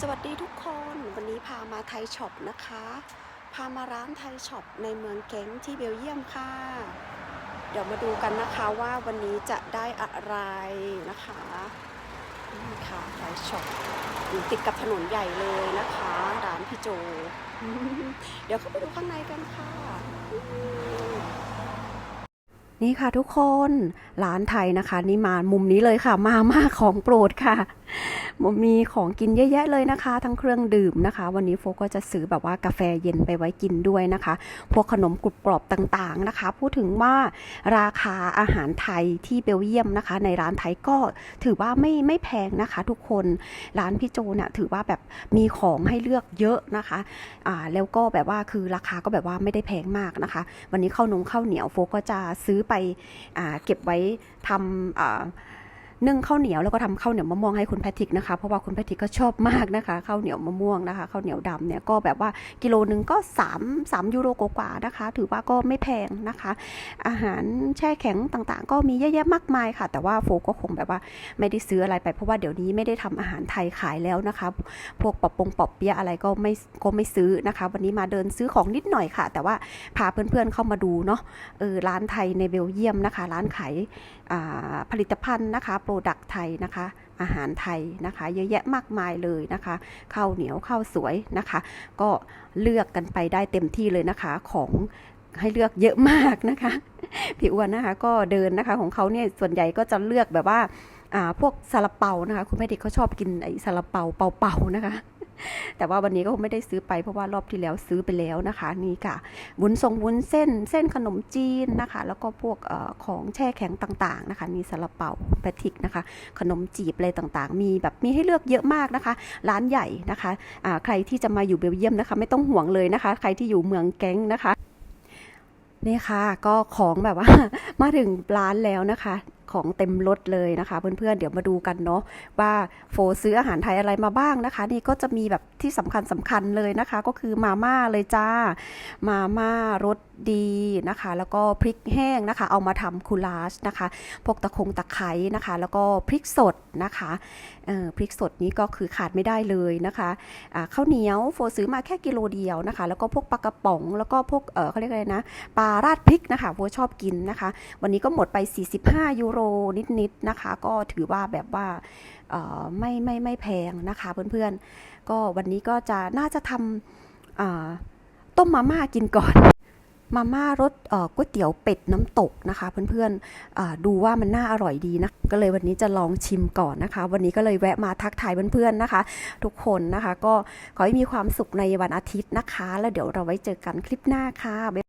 สวัสดีทุกคนวันนี้พามาไทยช็อปนะคะ พามาร้านไทยช็อปในเมืองเก้งที่เบลเยียมค่ะ เดี๋ยวมาดูกันนะคะว่าวันนี้จะได้อะไรนะคะนี่ค่ะไทยช็อปอยู่ติดกับถนนใหญ่เลยนะคะร้านพี่โจ เดี๋ยวเข้าไปดูข้างในกันค่ะนี่ค่ะทุกคนร้านไทยนะคะ นี่มามุมนี้เลยค่ะ มาม่าของโปรดค่ะ มีของกินเยอะแยะเลยนะคะ ทั้งเครื่องดื่มนะคะ วันนี้โฟก็จะซื้อแบบว่ากาแฟเย็นไปไว้กินด้วยนะคะ พวกขนมกรุบกรอบต่างๆนะคะ พูดถึงว่าราคาอาหารไทยที่เบลเยียมนะคะ ในร้านไทยก็ถือว่าไม่ไม่แพงนะคะ ทุกคนร้านพี่โจเนี่ยถือว่าแบบมีของให้เลือกเยอะนะคะอ่าแล้วก็แบบว่าคือราคาก็แบบว่าไม่ได้แพงมากนะคะ วันนี้ข้าวนงข้าวเหนียวโฟก็จะซื้อไปอ่าเก็บไว้ทำอ่า นึ่งข้าวเหนียวแล้วก็ทำข้าวเหนียวมะม่วงให้คุณแพทริกนะคะ เพราะว่าคุณแพทริกก็ชอบมากนะคะข้าวเหนียวมะม่วงนะคะข้าวเหนียวดำเนี่ยก็แบบว่ากิโลหนึ่งก็3 3ยูโรกว่านะคะ ถือว่าก็ไม่แพงนะคะ อาหารแช่แข็งต่างๆ ก็มีเยอะแยะมากมายค่ะ แต่ว่าโฟก็คงแบบว่าไม่ได้ซื้ออะไรไปเพราะว่าเดี๋ยวนี้ไม่ได้ทำอาหารไทยขายแล้วนะคะ พวกปอบปงปอบเปียอะไรก็ไม่ก็ไม่ซื้อนะคะ วันนี้มาเดินซื้อของนิดหน่อยค่ะ แต่ว่าพาเพื่อนๆเข้ามาดูเนาะเออร้านไทยในเบลเยียมนะคะ ร้านขายผลิตภัณฑ์นะคะโปรดักต์ไทยนะคะ อาหารไทยนะคะ เยอะแยะมากมายเลยนะคะข้าวเหนียวข้าวสวยนะคะ ก็เลือกกันไปได้เต็มที่เลยนะคะของให้เลือกเยอะมากนะคะ พี่อ้วนนะคะก็เดินนะคะของเขาเนี่ยส่วนใหญ่ก็จะเลือกแบบว่าอ่าพวกซาลาเปานะคะ คุณแม่เด็กเขาชอบกินไอ้ซาลาเปาเปาๆนะคะ แต่ว่าวันนี้ก็คงไม่ได้ซื้อไปเพราะว่ารอบที่แล้วซื้อไปแล้วนะคะ นี่ค่ะวุ้นทรงวุ้นเส้น เส้นขนมจีนนะคะ แล้วก็พวกอของแช่แข็งต่างๆนะคะนี่ซาลาเปาแพทิกนะคะ ขนมจีบอะไรต่างๆ มีแบบมีให้เลือกเยอะมากนะคะ ร้านใหญ่นะคะอ่าใครที่จะมาอยู่เบลเยียมนะคะ ไม่ต้องห่วงเลยนะคะ ใครที่อยู่เมืองแก๊งนะคะนี่ค่ะก็ของแบบว่ามาถึงร้านแล้วนะคะ ของเต็มรถเลยนะคะ เพื่อนๆเดี๋ยวมาดูกันเนาะว่าโฟซื้ออาหารไทยอะไรมาบ้างนะคะ นี่ก็จะมีแบบที่สำคัญสำคัญเลยนะคะ ก็คือมาม่าเลยจ้า มาม่ารสดีนะคะ แล้วก็พริกแห้งนะคะ เอามาทำคูลาชนะคะพวกตะคงตะไคร้นะคะ แล้วก็พริกสดนะคะเอ่อพริกสดนี้ก็คือขาดไม่ได้เลยนะคะอ่าข้าวเหนียวโฟซื้อมาแค่กิโลเดียวนะคะ แล้วก็พวกปลากระป๋อง แล้วก็พวกเออเขาเรียกอะไรนะปลาราดพริกนะคะโฟชอบกินนะคะ วันนี้ก็หมดไป 45 ยูโรนิดๆนะคะ ก็ถือว่าแบบว่าเอ่ไม่ไม่ไม่แพงนะคะเพื่อนๆ ก็วันนี้ก็จะน่าจะทำต้มมาม่ากินก่อนมาม่ารสก๋วยเตี๋ยวเป็ดน้ำตกนะคะ เพื่อนๆดูว่ามันน่าอร่อยดีนะ ก็เลยวันนี้จะลองชิมก่อนนะคะ วันนี้ก็เลยแวะมาทักทายเพื่อนๆนะคะ ทุกคนนะคะ ก็ขอให้มีความสุขในวันอาทิตย์นะคะ แล้วเดี๋ยวเราไว้เจอกันคลิปหน้าค่ะ